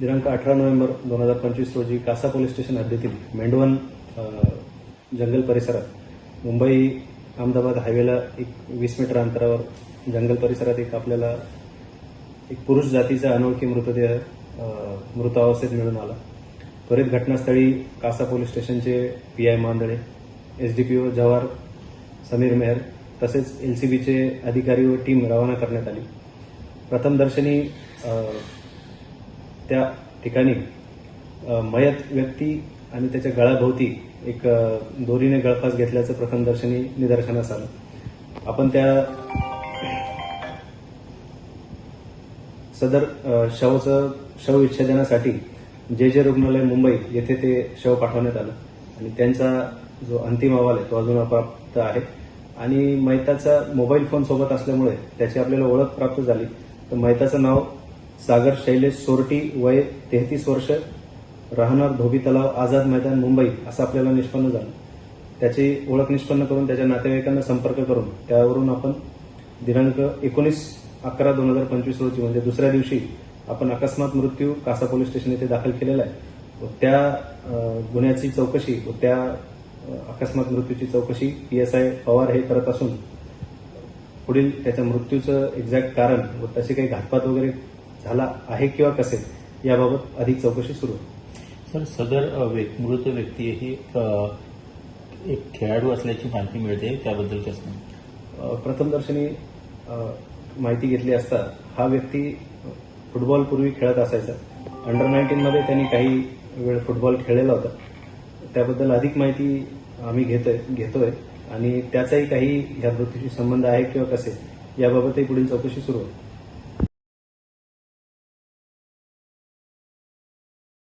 दिनांक अठरा नोव्हेंबर दोन हजार पंचवीस रोजी कासा पोलीस स्टेशन हद्दीतील मेंढवन जंगल परिसरात. मुंबई अहमदाबाद हायवेला एक वीस मीटर अंतरावर जंगल परिसरात एक आपल्याला एक पुरुष जातीचा अनोळखी मृतदेह मृत अवस्थेत मिळून आला. त्वरित घटनास्थळी कासा पोलीस स्टेशनचे P I Mandale S D P O Jawhar Samir Mehar तसेच एन सी बीचे अधिकारी व टीम रवाना करण्यात आली. प्रथमदर्शनी त्या ठिकाणी मयत व्यक्ती आणि त्याच्या गळाभोवती एक दोरीने गळफास घेतल्याचं प्रथमदर्शनी निदर्शनास आलं. आपण त्या सदर शवचं शव विच्छेदनासाठी जे जे रुग्णालय मुंबई येथे ते शव पाठवण्यात आलं. आणि त्यांचा जो अंतिम अहवाल आहे तो अजून अप्राप्त आहे. आणि मैताचा मोबाईल फोन सोबत असल्यामुळे त्याची आपल्याला ओळख प्राप्त झाली. तर मैताचं नाव सागर शैलेश सोरटी वय तेहतीस वर्ष राहणार धोबी तलाव आझाद मैदान मुंबई असं आपल्याला निष्पन्न झालं. त्याची ओळख निष्पन्न करून त्याच्या नातेवाईकांना संपर्क करून त्यावरून आपण दिनांक एकोणीस अकरा दोन हजार पंचवीस रोजी म्हणजे दुसऱ्या दिवशी आपण अकस्मात मृत्यू कासा पोलीस स्टेशन येथे दाखल केलेला आहे. व त्या गुन्ह्याची चौकशी व त्या अकस्मात मृत्यूची चौकशी पी एस आय पवार हे करत असून पुढील त्याच्या मृत्यूचं एक्झॅक्ट कारण व तसे काही घातपात वगैरे झाला आहे किंवा कसे याबाबत अधिक चौकशी सुरू आहे. सर सदर व्यक्- मृत व्यक्ती ही एक खेळाडू असल्याची माहिती मिळते त्याबद्दल कसं प्रथमदर्शनी माहिती घेतली असता हा व्यक्ती फुटबॉल पूर्वी खेळत असायचा. अंडर नाईन्टीन मध्ये त्यांनी काही वेळ फुटबॉल खेळलेला होता. त्याबद्दल अधिक माहिती आम्ही घेतोय घेतोय. आणि त्याचाही काही या मृत्यूशी संबंध आहे किंवा कसे याबाबतही पुढील चौकशी सुरू आहे